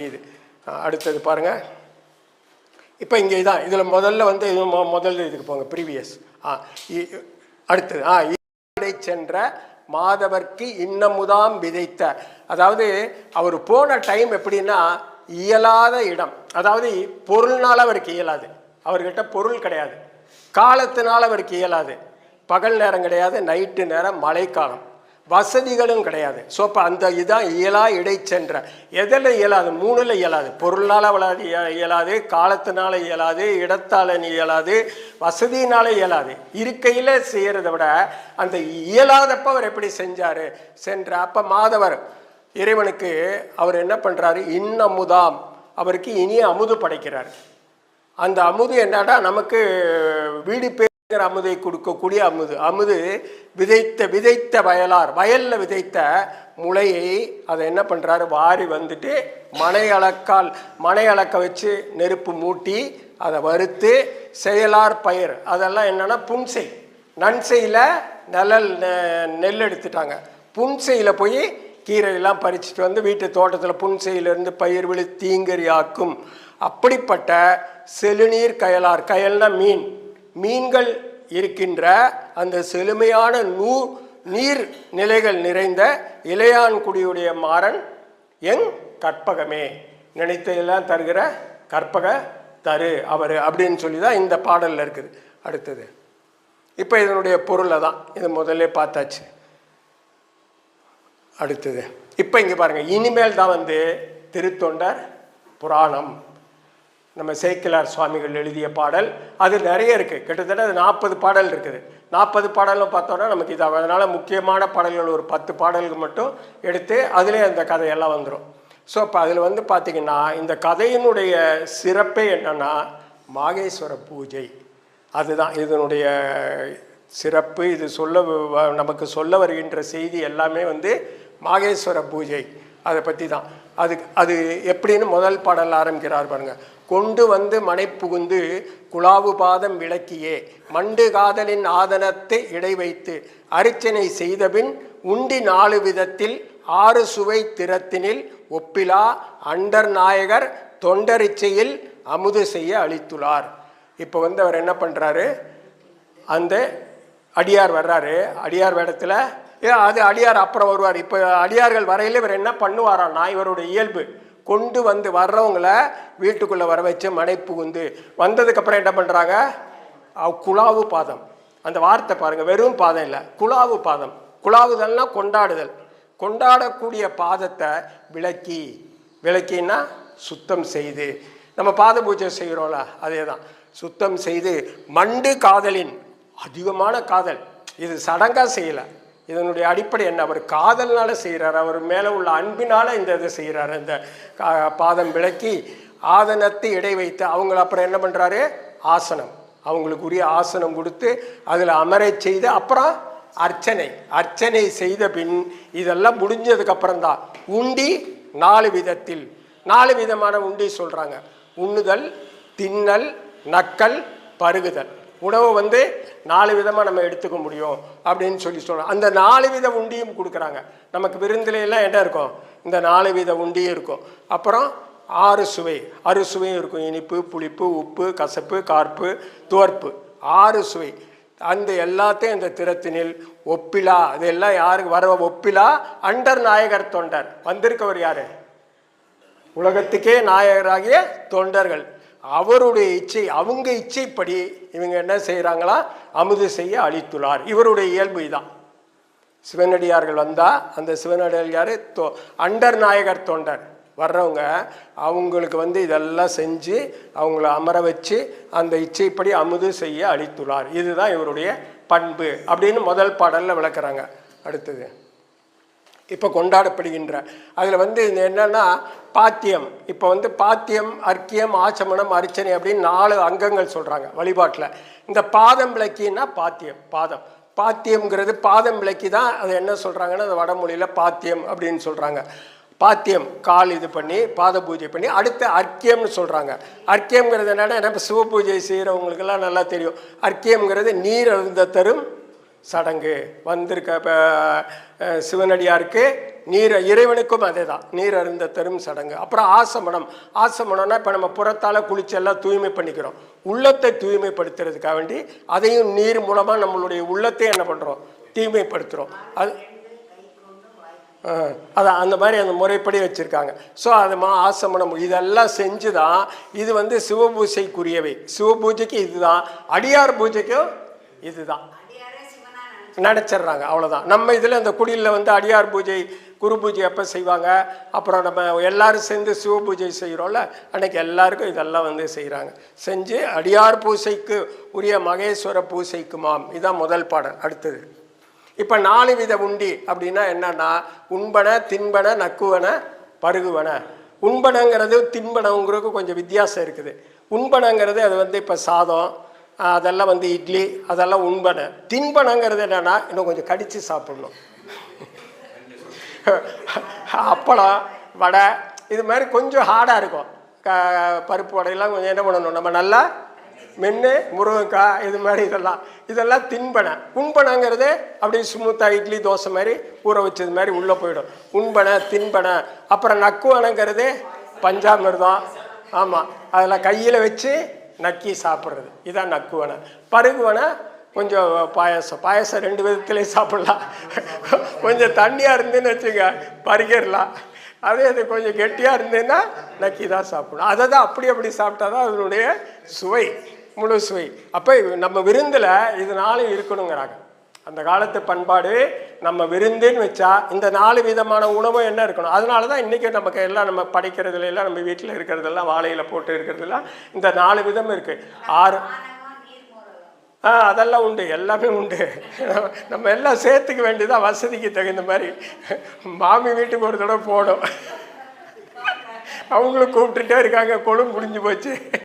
இது. அடுத்தது பாருங்கள் இப்போ இங்கே இதான் இதில் முதல்ல வந்து இது மொ- முதல்ல இதுக்கு போங்க ப்ரீவியஸ் ஆ இ- அடுத்தது ஆ இடை சென்ற மாதவர்க்கு இன்னமுதாம் விதைத்த. அதாவது அவர் போன டைம் எப்படின்னா இயலாத இடம். அதாவது பொருள்னால் அவருக்கு இயலாது. அவர்கிட்ட பொருள் கிடையாது. காலத்தினால் அவருக்கு இயலாது. பகல் நேரம் கிடையாது நைட்டு நேரம் மழைக்காலம். வசதிகளும் கிடையாது. ஸோ இப்போ அந்த இதான் இயலா இடை சென்ற எதில் இயலாது? மூணுல இயலாது. பொருளால் அவளாது இயலாது. காலத்தினால இயலாது. இடத்தால் இயலாது. வசதியினால இயலாது. இருக்கையில் செய்கிறத விட அந்த இயலாதப்ப அவர் எப்படி செஞ்சார்? சென்ற அப்போ மாதவர் இறைவனுக்கு அவர் என்ன பண்ணுறாரு இன்னமுதாம் அவருக்கு இனிய அமுது படைக்கிறார். அந்த அமுது என்னடா? நமக்கு வீடு பேருங்கிற அமுதை கொடுக்கக்கூடிய அமுது. அமுது விதைத்த விதைத்த வயலார். வயலில் விதைத்த முளையை அதை என்ன பண்ணுறாரு வாரி வந்துட்டு மனை அளக்கால் மனை அளக்க வச்சு நெருப்பு மூட்டி அதை வறுத்து செயலார் பயிர். அதெல்லாம் என்னென்னா புன்செய். நன்செயில் நிழல் நெ- நெல் எடுத்துட்டாங்க. புன்செயில் போய் கீரையெல்லாம் பறிச்சுட்டு வந்து வீட்டு தோட்டத்தில் புன்செயிலிருந்து பயிர் விழி தீங்கரி ஆக்கும். அப்படிப்பட்ட செழுநீர் கயலார். கயல்னா மீன். மீன்கள் இருக்கின்ற அந்த செழுமையான நூ நீர் நிலைகள் நிறைந்த இளையான்குடியுடைய மாறன் எங் கற்பகமே. நினைத்ததெல்லாம் தருகிற கற்பக தரு அவர் அப்படின்னு சொல்லி தான் இந்த பாடலில் இருக்குது. அடுத்தது. இப்போ இதனுடைய பொருளை தான் இது முதல்ல பார்த்தாச்சு. அடுத்தது. இப்போ இங்கே பாருங்கள் இனிமேல் தான் வந்து திருத்தொண்டர் புராணம். நம்ம சேக்கிலார் சுவாமிகள் எழுதிய பாடல். அது நிறைய இருக்குது கிட்டத்தட்ட அது நாற்பது பாடல் இருக்குது. நாற்பது பாடலும் பார்த்தோன்னா நமக்கு இதாக அதனால் முக்கியமான பாடல்கள் ஒரு பத்து பாடல்கள் மட்டும் எடுத்து அதிலே அந்த கதையெல்லாம் வந்துடும் ஸோ இப்போ அதில் வந்து பார்த்திங்கன்னா இந்த கதையினுடைய சிறப்பே என்னென்னா மாகேஸ்வர பூஜை. அதுதான் இதனுடைய சிறப்பு. இது சொல்ல வ- நமக்கு சொல்ல வருகின்ற செய்தி எல்லாமே வந்து மாகேஸ்வர பூஜை. அதை பற்றி தான் அது அது எப்படின்னு முதல் பாடல் ஆரம்பிக்கிறார் பாருங்க. கொண்டு வந்து மனை புகுந்து குழாவு பாதம் விளக்கியே மண்டு காதலின் ஆதனத்தை இடை வைத்து அர்ச்சனை செய்தபின் உண்டி நாலு விதத்தில் ஆறு சுவை திறத்தினில் ஒப்பிலா அண்டர் நாயகர் தொண்டரிச்சையில் அமுது செய்ய அளித்துள்ளார் இப்போ வந்து அவர் என்ன பண்ணுறாரு அந்த அடியார் வர்றாரு. அடியார் வேடத்தில் ஏ அது அடியார் அப்புறம் வருவார். இப்போ அடியார்கள் வரையில் இவர் என்ன பண்ணுவாரான்னா இவருடைய இயல்பு. கொண்டு வந்து வர்றவங்கள வீட்டுக்குள்ளே வர வச்சு மனை புகுந்து வந்ததுக்கப்புறம் என்ன பண்ணுறாங்க குழாவு பாதம். அந்த வார்த்தை பாருங்கள் வெறும் பாதம் இல்லை குழாவு பாதம். குழாவுதல்னா கொண்டாடுதல். கொண்டாடக்கூடிய பாதத்தை விளக்கி விளக்கின்னா சுத்தம் செய்து. நம்ம பாத பூஜை செய்கிறோம்ல அதே தான் சுத்தம் செய்து மண்டு காதலின் அதிகமான காதல். இது சடங்காக செய்யலை. இதனுடைய அடிப்படை என்ன? அவர் காதல்னால செய்கிறார் அவர் மேலே உள்ள அன்பினால் இந்த இதை செய்கிறார் இந்த கா- பாதம் விளக்கி ஆதனத்தை இடை வைத்து அவங்கள அப்புறம் என்ன பண்ணுறாரு ஆசனம். அவங்களுக்கு உரிய ஆசனம் கொடுத்து அதில் அமரை செய்து அப்புறம் அர்ச்சனை. அர்ச்சனை செய்த பின் இதெல்லாம் முடிஞ்சதுக்கப்புறம் தான் உண்டி நாலு விதத்தில். நாலு விதமான உண்டி சொல்கிறாங்க உண்ணுதல் தின்னல் நக்கல் பருகுதல். உணவு வந்து நாலு விதமாக நம்ம எடுத்துக்க முடியும் அப்படின்னு சொல்லி சொல்கிறோம் அந்த நாலு வித உண்டியும் கொடுக்குறாங்க. நமக்கு விருந்திலையெல்லாம் என்ன இருக்கும்? இந்த நாலு வித உண்டியும் இருக்கும். அப்புறம் ஆறு சுவை அறு சுவையும் இருக்கும். இனிப்பு புளிப்பு உப்பு கசப்பு கார்ப்பு துவர்ப்பு. ஆறு சுவை. அந்த எல்லாத்தையும் இந்த திறத்தினில் ஒப்பிலா அதெல்லாம் யாருக்கு? வர ஒப்பிலா அண்டர் நாயகர் தொண்டர். வந்திருக்கவர் யார்? உலகத்துக்கே நாயகராகிய தொண்டர்கள். அவருடைய இச்சை அவங்க இச்சைப்படி இவங்க என்ன செய்கிறாங்களா அமுது செய்ய அளித்துள்ளார். இவருடைய இயல்பு இதான். சிவனடியார்கள் வந்தால் அந்த சிவனடியார் தோ அண்டர் நாயகர் தொண்டர். வர்றவங்க அவங்களுக்கு வந்து இதெல்லாம் செஞ்சு அவங்கள அமர வச்சு அந்த இச்சைப்படி அமுது செய்ய அளித்துள்ளார். இதுதான் இவருடைய பண்பு அப்படின்னு முதல் பாடலில் விளக்குறாங்க. அடுத்தது. இப்போ கொண்டாடப்படுகின்ற. அதில் வந்து இது என்னென்னா பாத்தியம். இப்போ வந்து பாத்தியம் அர்க்கியம் ஆச்சமனம் அர்ச்சனை அப்படின்னு நாலு அங்கங்கள் சொல்கிறாங்க வழிபாட்டில். இந்த பாதம் விளக்கின்னா பாத்தியம் பாதம். பாத்தியம்ங்கிறது பாதம் விளக்கி தான் அது என்ன சொல்கிறாங்கன்னா அது வடமொழியில் பாத்தியம் அப்படின்னு சொல்கிறாங்க பாத்தியம் கால் இது பண்ணி பாத பூஜை பண்ணி அடுத்து அர்க்கியம்னு சொல்கிறாங்க அர்க்கியம்ங்கிறது என்னென்னா நம்ம சிவ பூஜை செய்கிறவங்களுக்கெல்லாம் நல்லா தெரியும். அர்க்கியம்ங்கிறது நீர் அருந்த தரும் சடங்கு வந்திருக்க இப்போ சிவனடியாருக்கு நீர் இறைவனுக்கும் அதே தான் நீர் அருந்த தரும் சடங்கு. அப்புறம் ஆசமனம். ஆசமனம்னா இப்போ நம்ம புறத்தால் குளிச்செல்லாம் தூய்மை பண்ணிக்கிறோம். உள்ளத்தை தூய்மைப்படுத்துறதுக்காக வேண்டி அதையும் நீர் மூலமாக நம்மளுடைய உள்ளத்தை என்ன பண்ணுறோம் தூய்மைப்படுத்துகிறோம் அது அதான் அந்த மாதிரி அந்த முறைப்படி வச்சுருக்காங்க. ஸோ அது மா ஆசமனம் இதெல்லாம் செஞ்சு தான் இது வந்து சிவபூஜைக்குரியவை. சிவபூஜைக்கு இதுதான். அடியார் பூஜைக்கும் இதுதான். நினச்சிட்றாங்க அவ்வளோதான் நம்ம இதில் அந்த குடியில் வந்து அடியார் பூஜை குரு பூஜை எப்போ செய்வாங்க. அப்புறம் நம்ம எல்லாரும் சேர்ந்து சிவ பூஜை செய்கிறோம்ல அன்றைக்கி எல்லாருக்கும் இதெல்லாம் வந்து செய்கிறாங்க செஞ்சு அடியார் பூசைக்கு உரிய மகேஸ்வர பூசைக்குமாம். இதுதான் முதல் பாடல் அடுத்தது. இப்போ நாலு வித உண்டி அப்படின்னா என்னன்னா உண்பன தின்பன நக்குவன பருகுவன. உண்பனங்கிறது தின்பனங்கிறதுக்கு கொஞ்சம் வித்தியாசம் இருக்குது. உண்பனங்கிறது அது வந்து இப்போ சாதம் அதெல்லாம் வந்து இட்லி அதெல்லாம் உண்பனை. தின்பனங்கிறது என்னென்னா இன்னும் கொஞ்சம் கடித்து சாப்பிடணும். அப்பளம் வடை இது மாதிரி கொஞ்சம் ஹார்டாக இருக்கும். க பருப்பு வடையெல்லாம் கொஞ்சம் என்ன பண்ணணும்? நம்ம நல்லா மென்று முருங்கைக்காய் இது மாதிரி இதெல்லாம். இதெல்லாம் தின்பனை. உண்பனைங்கிறது அப்படியே ஸ்மூத்தாக இட்லி தோசை மாதிரி ஊற வச்சது மாதிரி உள்ளே போயிடும். உண்பனை தின்பனை. அப்புறம் நக்குவனங்கிறது பஞ்சாமிர்தம். ஆமாம் அதில் கையில் வச்சு நக்கி சாப்பிட்றது. இதான் நக்குவனை பருகுவனை கொஞ்சம் பாயாசம். பாயாசம் ரெண்டு விதத்துலேயும் சாப்பிட்லாம். கொஞ்சம் தண்ணியாக இருந்துன்னு வச்சுங்க பருகிடலாம் அதே இது கொஞ்சம் கெட்டியாக இருந்ததுன்னா நக்கி தான் சாப்பிடணும். அதை தான் அப்படி அப்படி சாப்பிட்டா தான் அதனுடைய சுவை முழு சுவை. அப்போ நம்ம விருந்தில் இது நாளும் இருக்கணுங்கிறாங்க. அந்த காலத்து பண்பாடு நம்ம விருந்துன்னு வச்சா இந்த நாலு விதமான உணவும் என்ன இருக்கணும்? அதனால தான் இன்றைக்கி நமக்கு எல்லாம் நம்ம படிக்கிறதுல எல்லாம் நம்ம வீட்டில் இருக்கிறதெல்லாம் வாழையில் போட்டு இருக்கிறதெல்லாம் இந்த நாலு விதம் இருக்குது ஆறு ஆ அதெல்லாம் உண்டு. எல்லாமே உண்டு. நம்ம எல்லாம் சேர்த்துக்க வேண்டியதான் வசதிக்கு தகுந்த மாதிரி. மாமி வீட்டுக்கு ஒரு தடவை போனோம். அவங்களும் கூப்பிட்டுட்டே இருக்காங்க. கொழும்பு முடிஞ்சு போச்சு.